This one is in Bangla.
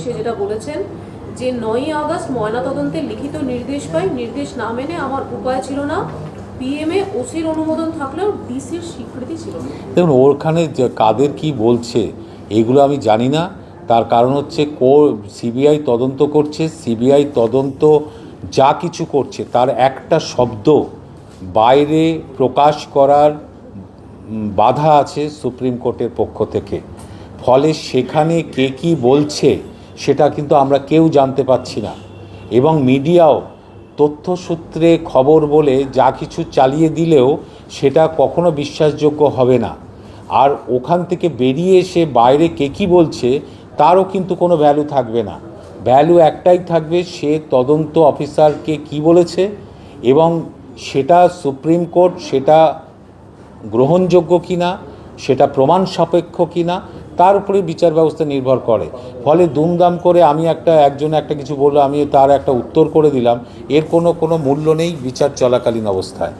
উদ্দেশ্যে যেটা বলেছেন যে নয়ই আগস্ট ময়নাতদন্তের লিখিত নির্দেশ পাই নির্দেশ না মেনে আমার উপায় ছিল না। পিএমএ ওসির অনুমোদন থাকলেও ডিসির স্বীকৃতি ছিল দেখুন, ওখানে কাদের কি বলছে, এগুলো আমি জানি না। তার কারণ হচ্ছে কো, সিবিআই তদন্ত করছে। সিবিআই তদন্ত যা কিছু করছে, তার একটা শব্দ বাইরে প্রকাশ করার বাধা আছে সুপ্রিম কোর্টের পক্ষ থেকে। ফলে সেখানে কে কি বলছে সেটা কিন্তু আমরা কেউ জানতে পাচ্ছি না। এবং মিডিয়াও তথ্যসূত্রে খবর বলে যা কিছু চালিয়ে দিলেও সেটা কখনো বিশ্বাসযোগ্য হবে না। আর ওখান থেকে বেরিয়ে এসে বাইরে কে কী বলছে, তারও কিন্তু কোনো ভ্যালু থাকবে না। ভ্যালু একটাই থাকবে, সে তদন্ত অফিসারকে কি বলেছে এবং সেটা সুপ্রিম কোর্ট সেটা গ্রহণযোগ্য কিনা, সেটা প্রমাণ সাপেক্ষ কিনা তার উপরে বিচার ব্যবস্থা নির্ভর করে। ফলে দুমদাম করে আমি একটা, একজন একটা কিছু বলল, আমি তার একটা উত্তর করে দিলাম। এর কোনো কোনো মূল্য নেই বিচার চলাকালীন অবস্থায়।